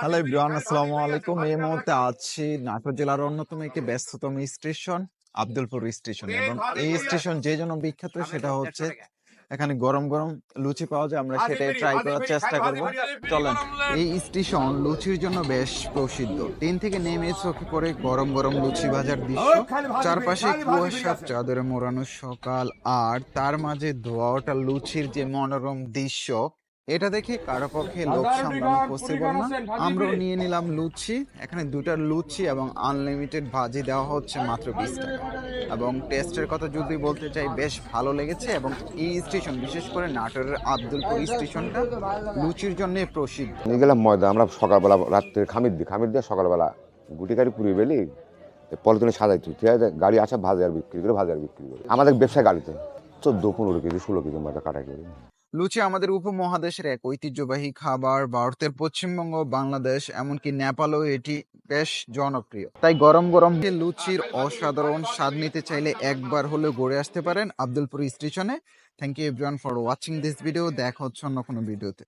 Hello Ibran আসসালামু আলাইকুম এই মুহূর্তে আছি নাটোর জেলার অন্যতম একটি ব্যস্ততম স্টেশন, আব্দুলপুর স্টেশন। এবং এই স্টেশন যে জন্য বিখ্যাত সেটা হচ্ছে এখানে গরম গরম লুচি পাওয়া যায় আমরা সেটাই ট্রাই করার চেষ্টা করব। চলেন। এই স্টেশন লুচির জন্য বেশ প্রসিদ্ধ। ট্রেন থেকে নেমে চোখে পড়ে গরম গরম লুচি ভাজার দৃশ্য। চারপাশে কুয়াশার চাদরে মোড়ানো সকাল আর তার মাঝে ধোয়া ওটা লুচির যে মনোরম দৃশ্য এটা দেখে কারও পক্ষে লোক সামলানো পসিবল না। আমরাও নিয়ে নিলাম লুচি। এখানে দুটা লুচি এবং আনলিমিটেড ভাজি দেওয়া হচ্ছে মাত্র বিশ টাকা। এবং টেস্টের কথা যদি বলতে চাই, বেশ ভালো লেগেছে এবং এই স্টেশন বিশেষ করে নাটোরের আব্দুলপুর স্টেশনটা লুচির জন্য প্রসিদ্ধ। নিয়ে গেলাম ময়দা। আমরা সকালবেলা রাত্রে খামির দিই খামির দিয়ে সকালবেলা গুটি গাড়ি পুড়িয়ে বেলি পলিথিনে সাজাই তুই। ঠিক আছে? গাড়ি আসে ভাজার বিক্রি করে, ভাজার বিক্রি করে। আমাদের ব্যবসা গাড়িতে। চোদ্দ, পনেরো কেজি, ষোলো কেজি ময়দা কাটা করে লুচি আমাদের উপমহাদেশের এক ঐতিহ্যবাহী খাবার। ভারতের পশ্চিমবঙ্গ, বাংলাদেশ, এমনকি নেপালও এটি বেশ জনপ্রিয়। তাই গরম গরম লুচির অসাধারণ স্বাদ নিতে চাইলে একবার হলেও গড়ে আসতে পারেন আব্দুলপুর স্টেশনে। Thank you everyone for watching this video দেখা হচ্ছে অন্য কোনো ভিডিওতে